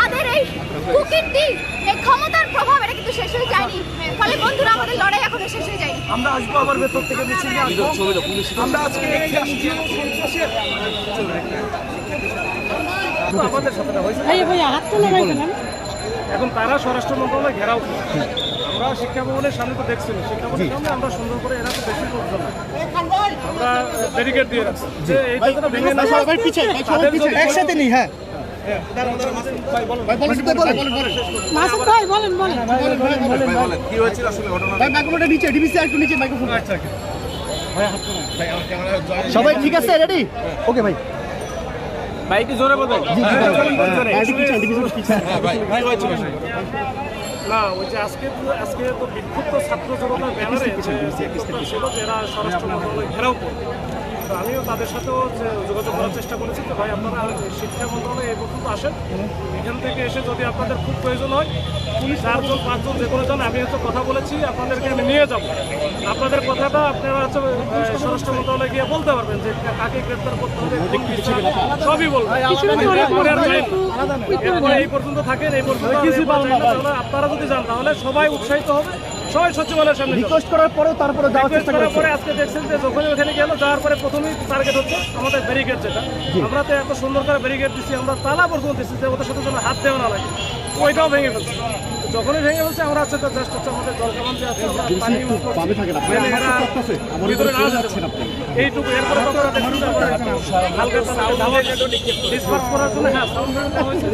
তাদের এই কুকীর্তি এই ক্ষমতার প্রভাব এটা কিন্তু শেষ হয়ে যায়নি। ফলে বন্ধুরা আমাদের লড়াই এখনও শেষ হয়ে যায়নি। আমরা আসব আবার ভেতর থেকে মিছিল নিয়ে আসব। আমরা আজকে সন্ত্রাসের আমাদের সাথে হয়েছে। এখন তারা স্বরাষ্ট্র মন্ত্রণালয় ঘেরাও। আমরা শিক্ষা ভবনের সামনে তো দেখছি না। শিক্ষা ভবনের সামনে আমরা সুন্দর করে এরা তো বেশি লোকজন। না। আমরা ব্যারিকেড দিয়ে রাখছি। যে এই জায়গাটা ভেঙে না সবাই পিছিয়ে সবাই পিছিয়ে। একসাথে নেই হ্যাঁ। ভাই ভাই ভাই ভাই আচ্ছা সবাই ঠিক আছে রেডি ওকে ভাই জোরে বলেন একটু ডিবিসি পিছনে না ওই যে আজকে আজকে তো বিক্ষুব্ধ ছাত্র জনতার ব্যানারে ছিল যারা স্বরাষ্ট্র মন্ত্রণালয় ঘেরাও করবে তো আমিও তাদের সাথেও যে যোগাযোগ করার চেষ্টা করেছি যে ভাই আপনারা শিক্ষা মন্ত্রণালয়ে এই পর্যন্ত আসেন। এখান থেকে এসে যদি আপনাদের খুব প্রয়োজন হয় চারজন পাঁচজন যে কোনো জন আমি হয়তো কথা বলেছি আপনাদেরকে আমি নিয়ে যাব। আপনাদের কথাটা আপনারা হচ্ছে স্বরাষ্ট্র মন্ত্রণালয়ে গিয়ে বলতে পারবেন যে কাকে গ্রেপ্তার করতে হবে সবই বলবেন এরপরে আর যাই না। এরপরে এই পর্যন্ত থাকেন এই পর্যন্ত আর এরপরে যাই না, তাহলে আপনারা যদি যান তাহলে সবাই উৎসাহিত হবে। সবাই সচিবালয়ের সামনে রিকোয়েস্ট করার পরেও তারপরে যাওয়ার চেষ্টা করার পরে আজকে দেখছেন যে যখন ওখানে গেল যাওয়ার পরে প্রথমেই টার্গেট হচ্ছে আমাদের ব্যারিকেড যেটা। আমরা তো এত সুন্দর করে ব্যারিকেড দিচ্ছি আমরা তালা পর্যন্ত দিচ্ছি যে ওদের সাথে যেন হাত দেওয়া না লাগে। ওইটাও ভেঙে ফেলছে। যখনই ভেঙে হচ্ছে আমরা হচ্ছে জাস্ট হচ্ছে আমাদের যে আছে পানি থাকে না ভিতরে না যাচ্ছেন আপনি। এইটুকু এরপরে আমরা হালকা তালা ডিসপার্স করার জন্য হ্যাঁ সাউন্ড হয়েছে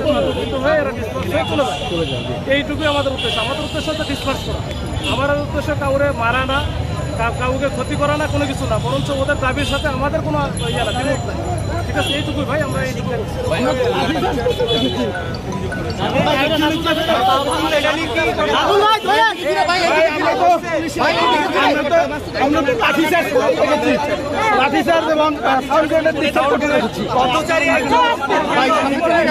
হয়ে এরা ডিসপার্স হয়ে চলে যায়। এইটুকুই আমাদের উদ্দেশ্য। আমাদের উদ্দেশ্য হচ্ছে ডিসপার্স করা। আমার উদ্দেশ্য কাউরে মারা না কাউকে ক্ষতি করা না কোনো কিছু না বরঞ্চ ওদের দাবির সাথে আমাদের কোনো ইয়ে না ঠিক আছে এইটুকুই ভাই আমরা এইটুকু ভাই আমরা তো